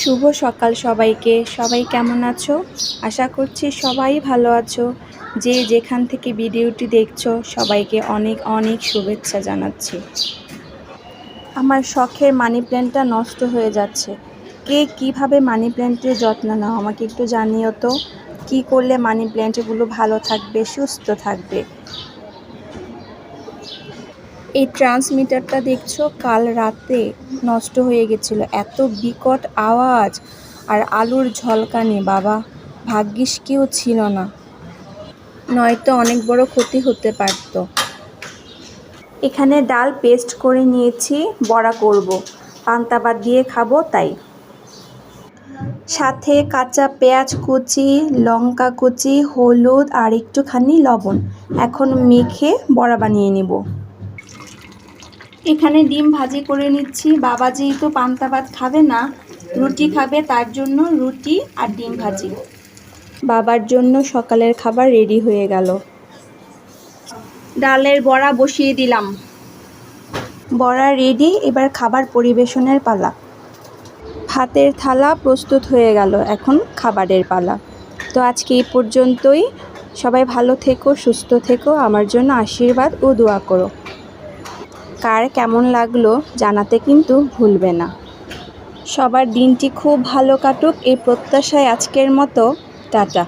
শুভ সকাল সবাইকে। সবাই কেমন আছো? আশা করছি সবাই ভালো আছো। যে যেখান থেকে ভিডিওটি দেখছ, সবাইকে অনেক অনেক শুভেচ্ছা জানাচ্ছি। আমার শখের মানি প্ল্যান্টটা নষ্ট হয়ে যাচ্ছে। কে কীভাবে মানি প্ল্যান্টের যত্ন নাও, আমাকে একটু জানিও তো। কী করলে মানি প্ল্যান্টগুলো ভালো থাকবে, সুস্থ থাকবে? এই ট্রান্সমিটারটা দেখছ? কাল রাতে নষ্ট হয়ে গেছিল। এত বিকট আওয়াজ আর আলুর ঝলকানি বাবা। ভাগ্যিস কেউ ছিল না। নয়তো অনেক বড় ক্ষতি হতে পারত। এখানে ডাল পেস্ট করে নিয়েছি, বড়া করব। পান্তা ভাত দিয়ে খাব তাই। সাথে কাঁচা পেঁয়াজ কুচি, লঙ্কা কুচি, হলুদ আর একটুখানি লবণ। এখন মেখে বড়া বানিয়ে নেব। এখানে ডিম ভাজি করে নিচ্ছি। বাবা যেহেতু পান্তা ভাত খাবে না, রুটি খাবে, তার জন্য রুটি আর ডিম ভাজি। বাবার জন্য সকালের খাবার রেডি হয়ে গেল। ডালের বড়া বসিয়ে দিলাম। বড়া রেডি, এবার খাবার পরিবেশনের পালা। ভাতের থালা প্রস্তুত হয়ে গেল, এখন খাবারের পালা। তো আজকে এই পর্যন্তই। সবাই ভালো থেকো, সুস্থ থেকো, আমার জন্য আশীর্বাদ ও দোয়া করো। কার কেমন লাগল জানাতে কিন্তু ভুলবে না। সবার দিনটি খুব ভালো কাটুক, এই প্রত্যাশায় আজকের মতো। টাটা।